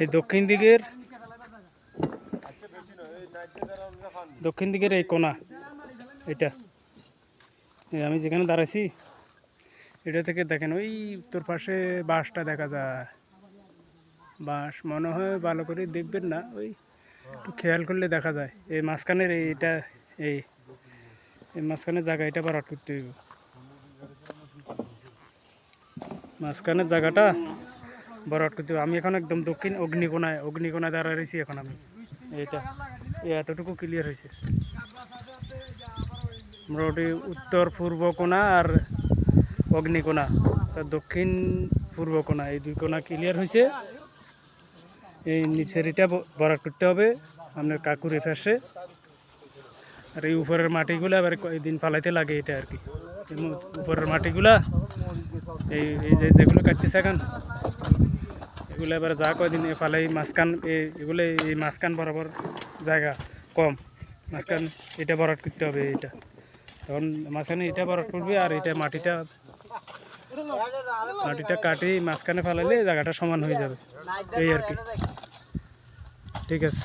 এই দক্ষিণ দিকের দক্ষিণ দিকের এই কোনা, এটা। আমি যেখানে দাঁড়াইছি, এটা থেকে দেখেন, ওই উত্তর পাশে বাঁশটা দেখা যায়। বাঁশ মনে হয় ভালো করে দেখবেন না, ওই একটু খেয়াল করলে দেখা যায়। এই মাঝখানের এইটা, এই এই মাঝখানের জায়গা এটা বারাট করতে হইব। মাঝখানের জায়গাটা বরাট করতে আমি এখন একদম দক্ষিণ অগ্নিকোনায় অগ্নিকোনায় দাঁড়া রয়েছি এখন আমি। এইটা, এই এতটুকু ক্লিয়ার হয়েছে। মোটামুটি উত্তর পূর্ব কোণা আর অগ্নিকোণা। তার দক্ষিণ পূর্ব কোণা, এই দুই কোণা ক্লিয়ার হয়েছে। এই নিচের এটা ব- ভরাট করতে হবে। আপনার কাকুরে ফেসে। আর এই উপরের মাটিগুলো আবার কয়েকদিন ফালাইতে লাগে এটা আর কি। উপরের মাটিগুলা, এই এই যেগুলো কাটতেছে এখন এগুলো এবার যা কয়দিন এফালে এই মাঝখান এগুলো এই মাঝখান বরাবর জায়গা কম। মাঝখান এটা বরাট করতে হবে এটা তখন মাঝখানে এটা বরাট করবে আর এটা মাটিটা মাটিটা কাটি মাঝখানে ফালাইলে জায়গাটা সমান হয়ে যাবে। এই আর কি। ঠিক আছে।